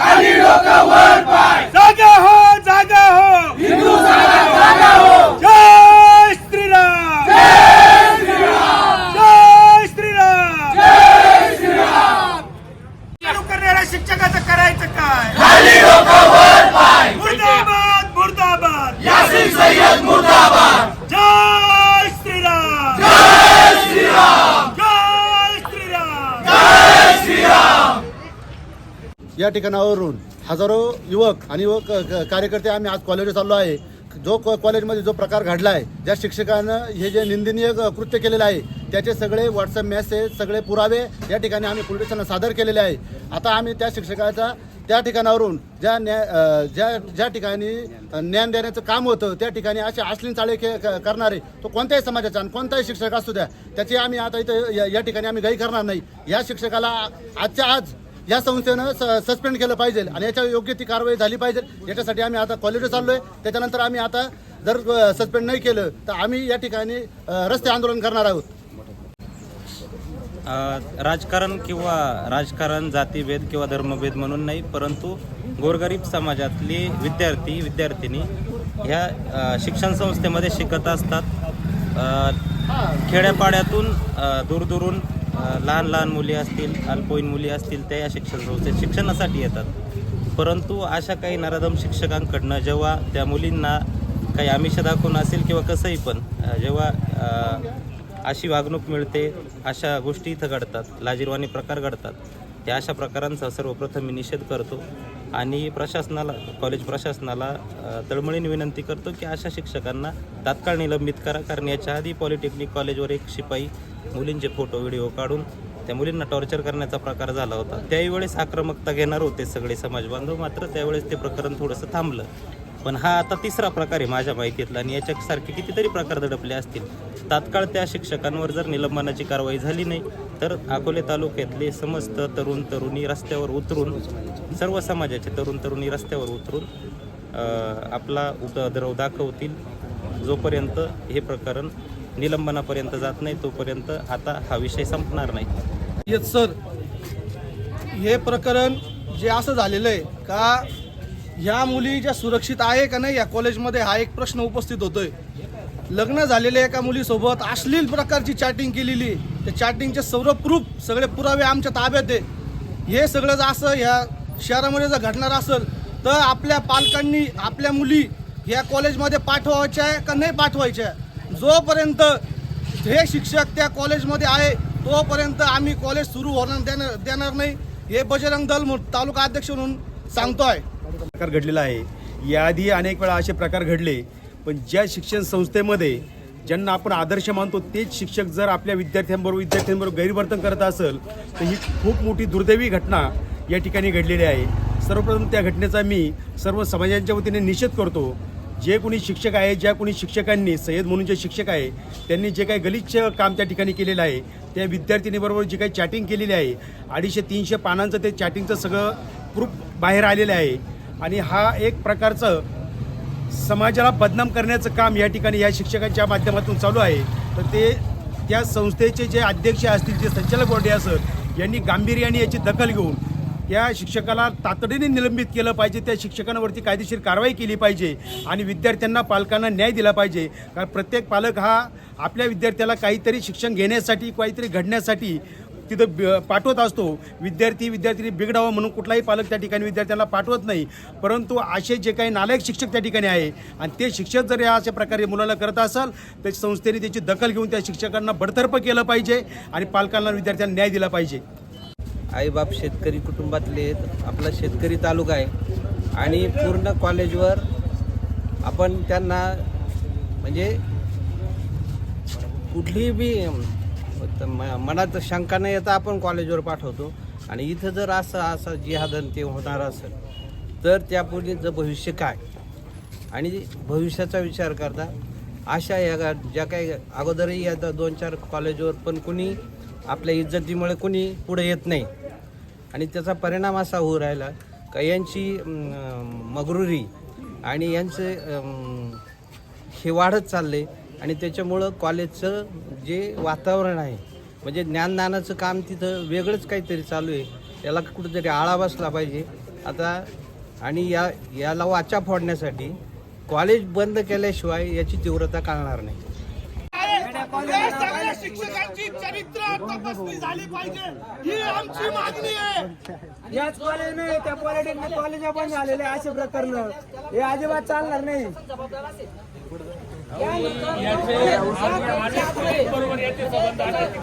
शिक्षकाचं करायचं काय जागा हो जागा हो. जय श्रीराम. जय श्रीराम. चालू करणाऱ्या शिक्षकाचं करायचं काय मुर्दाबाद मुर्दाबाद जय श्रीराम जय श्रीराम जय श्रीराम या ठिकाणावरून हजारो युवक आणि युवक कार्यकर्ते आम्ही आज कॉलेजवर चाललो आहे. जो कॉ कॉलेजमध्ये जो प्रकार घडला आहे ज्या शिक्षकानं हे जे निंदनीय कृत्य केलेलं आहे त्याचे सगळे व्हॉट्सअप मेसेज सगळे पुरावे या ठिकाणी आम्ही पोलीस स्टेशनला सादर केलेले आहे. आता आम्ही त्या शिक्षकाचा त्या ठिकाणावरून ज्या न्या ज्या ज्या ठिकाणी ज्ञान देण्याचं काम होतं त्या ठिकाणी असे अश्लीन चाळे के क- करणारे तो कोणत्याही समाजाचा आणि कोणताही शिक्षक असू द्या त्याची आम्ही आता इथं या- या ठिकाणी आम्ही गाई करणार नाही. या शिक्षकाला आजच्या आज या संस्थेनं स- सस्पेंड केलं पाहिजे आणि याच्या योग्य ती कारवाई झाली पाहिजे. याच्यासाठी आम्ही आता कॉलेज चाललो आहे त्याच्यानंतर आम्ही आता जर सस्पेंड नाही केलं तर आम्ही या ठिकाणी रस्ते आंदोलन करणार आहोत. राजकारण किंवा राजकारण जातीभेद किंवा धर्मभेद म्हणून नाही परंतु गोरगरीब समाजातली विद्यार्थी विद्यार्थिनी ह्या शिक्षण संस्थेमध्ये शिकत असतात. खेड्यापाड्यातून दूरदूरून लहान लहान मुली असतील अल्पवयीन मुली असतील त्या या शिक्षण संस्थेत शिक्षणासाठी येतात. परंतु अशा काही नराधम शिक्षकांकडनं जेव्हा त्या मुलींना काही आमिष दाखवून असेल किंवा कसंही पण जेव्हा अशी वागणूक मिळते अशा गोष्टी इथं घडतात लाजीरवाणी प्रकार घडतात त्या अशा प्रकारांचा सर्वप्रथम मी निषेध करतो. आणि प्रशासनाला कॉलेज प्रशासनाला तळमळीने विनंती करतो की अशा शिक्षकांना तात्काळ निलंबित करा. कारण याच्या आधी पॉलिटेक्निक कॉलेजवर एक शिपाई मुलींचे फोटो व्हिडिओ काढून त्या मुलींना टॉर्चर करण्याचा प्रकार झाला होता. त्यावेळेस आक्रमकता घेणार होते सगळे समाजबांधव मात्र त्यावेळेस ते प्रकरण थोडंसं थांबलं. पण हा आता तिसरा प्रकार आहे माझ्या माहितीतला आणि याच्यासारखे कितीतरी प्रकार दडपले असतील. तात्काळ त्या शिक्षकांवर जर निलंबनाची कारवाई झाली नाही तर अकोले तालुक्यातले समस्त तरुण तरुणी रस्त्यावर उतरून सर्व समाजाचे तरुण तरुणी रस्त्यावर उतरून आपला उपद्रव दाखवतील. जोपर्यंत हे प्रकरण निलंबनापर्यंत जात नाही तोपर्यंत आता हा विषय संपणार नाही. सर. हे प्रकरण जे असं झालेलं आहे का ह्या मुली ज्या सुरक्षित आहे का नाही या कॉलेजमध्ये हा एक प्रश्न उपस्थित होतोय. लग्न झालेल्या एका मुलीसोबत अश्लील प्रकारची चॅटिंग केलेली त्या चॅटिंगचे सर्व प्रूफ सगळे पुरावे आमच्या ताब्यात आहे. हे सगळं जर असं ह्या शहरामध्ये जर घडणार असेल तर आपल्या पालकांनी आपल्या मुली या कॉलेजमध्ये पाठवायच्या आहे का नाही पाठवायच्या जोपर्यंत हे शिक्षक त्या कॉलेजमध्ये आहे तोपर्यंत आम्ही कॉलेज सुरू होणार देणार देणार नाही. हे बजरंग दल तालुका अध्यक्ष म्हणून सांगतो आहे प्रकार घडलेला आहे. याआधी अनेक वेळा असे प्रकार घडले पण ज्या शिक्षण संस्थेमध्ये ज्यांना आपण आदर्श मानतो तेच शिक्षक जर आपल्या विद्यार्थ्यांबरोबर विद्यार्थ्यांबरोबर गैरवर्तन करत असेल तर ही खूप मोठी दुर्दैवी घटना या ठिकाणी घडलेली आहे. सर्वप्रथम त्या घटनेचा मी सर्व समाजांच्या वतीने निषेध करतो. जे कोणी शिक्षक आहे ज्या कोणी शिक्षकांनी सय्यद म्हणून जे शिक्षक आहे त्यांनी जे काही गलिच्छ काम त्या ठिकाणी केलेलं आहे त्या विद्यार्थिनीबरोबर जी काही चॅटिंग केलेली आहे अडीचशे तीनशे पानांचं ते चॅटिंगचं सगळं प्रूफ बाहेर आलेलं आहे. आणि हा एक प्रकारचं समाजाला बदनाम करण्याचं काम या ठिकाणी या शिक्षकांच्या माध्यमातून चालू आहे. तर ते त्या संस्थेचे जे अध्यक्ष असतील जे संचालक बोर्डे असत यांनी गांभीर्याने याची दखल घेऊन या शिक्षकाला तातडीने निलंबित केलं पाहिजे. त्या शिक्षकांवरती कायदेशीर कारवाई केली पाहिजे आणि विद्यार्थ्यांना पालकांना न्याय दिला पाहिजे. कारण प्रत्येक पालक हा आपल्या विद्यार्थ्याला काहीतरी शिक्षण घेण्यासाठी काहीतरी घडण्यासाठी तिथं ब- पाठवत असतो. विद्यार्थी विद्यार्थी बिघडावं म्हणून कुठलाही पालक त्या ठिकाणी विद्यार्थ्यांना पाठवत नाही. परंतु असे जे काही नालायक शिक्षक त्या ठिकाणी आहे आणि ते शिक्षक जर या अशा प्रकारे मुलाला करत असाल तर संस्थेने त्याची दखल घेऊन त्या शिक्षकांना बडतर्फ केलं पाहिजे आणि पालकांना विद्यार्थ्यांना न्याय दिला पाहिजे. आईबाप शेतकरी कुटुंबातले आपला शेतकरी तालुका आहे. आणि पूर्ण कॉलेजवर आपण त्यांना म्हणजे कुठलीही बी तर म- मनात शंका न येता आपण कॉलेजवर पाठवतो. आणि इथं जर असं असं जिहादन ते होणार असेल तर त्या भविष्य काय? आणि भविष्याचा विचार करता अशा या ज्या काही अगोदरही या दोन चार कॉलेजवर पण कुणी आपल्या इज्जतीमुळे कुणी पुढे येत नाही. आणि त्याचा परिणाम असा होऊ राहिला का यांची मगरुरी आणि यांचे हे वाढत चालले. आणि त्याच्यामुळं कॉलेजचं जे वातावरण आहे म्हणजे ज्ञानदानाचं काम तिथं वेगळंच काहीतरी चालू आहे. याला कुठेतरी आळा बसला पाहिजे. आता आणि या याला वाचा फोडण्यासाठी कॉलेज बंद केल्याशिवाय याची तीव्रता कळणार नाही. शिक्षकांची चरित्र तपासणी झाली पाहिजे. ही आमची मागणी आहे. याच कॉलेज नाही त्या पॉलिटेक्निक कॉलेज झालेले असे प्रकरण हे अजिबात चालणार नाही. याचे बरोबर याचे संबंध आहे